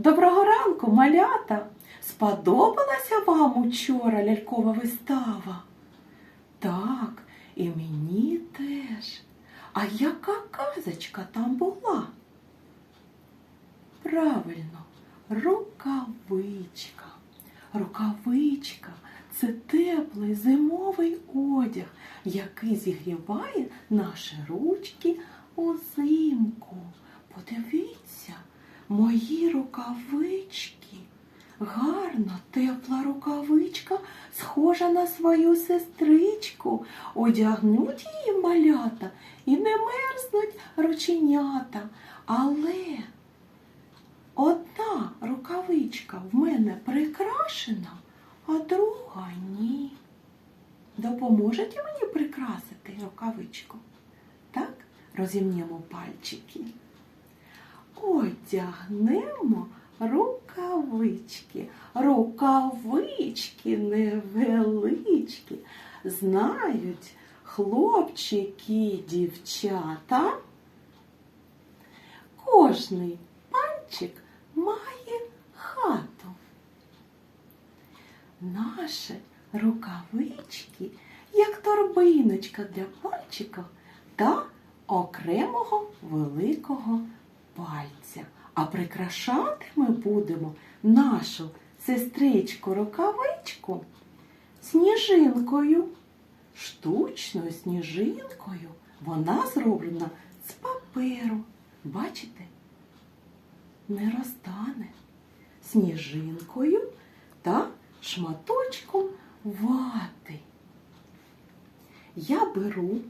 Доброго ранку, малята! Сподобалася вам учора лялькова вистава? Так, і мені теж. А яка казочка там була? Правильно, рукавичка. Рукавичка це теплий зимовий одяг, який зігріває наші ручки узимку. Мої рукавички. Гарна, тепла рукавичка, схожа на свою сестричку. Одягнуть її малята і не мерзнуть рученята. Але одна рукавичка в мене прикрашена, а друга ні. Допоможете мені прикрасити рукавичку? Так, розімнемо пальчики. Одягнемо рукавички, рукавички невеличкі. Знають хлопчики дівчата. Кожний пальчик має хату. Наші рукавички, як торбиночка для пальчиків та окремого великого пальця. А прикрашати ми будемо нашу сестричку рукавичку сніжинкою. Штучною сніжинкою вона зроблена з паперу. Бачите? Не розтане сніжинкою та шматочком вати. Я беру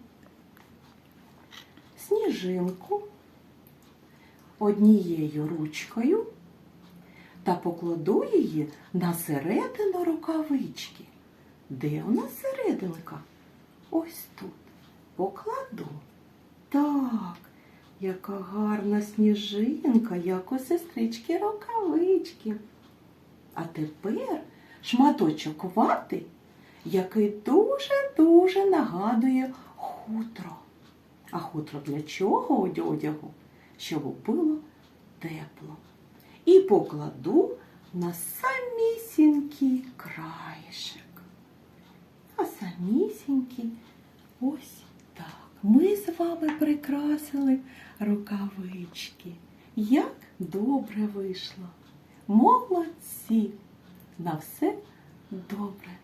сніжинку однією ручкою та покладу її на середину рукавички. Де у нас серединка? Ось тут. Покладу. Так, яка гарна сніжинка, як у сестрички рукавички. А тепер шматочок вати, який дуже-дуже нагадує хутро. А хутро для чого одягу? Щоб було тепло. І покладу на самісінький краєшек. А самісінький ось так. Ми з вами прикрасили рукавички. Як добре вийшло. Молодці! На все добре.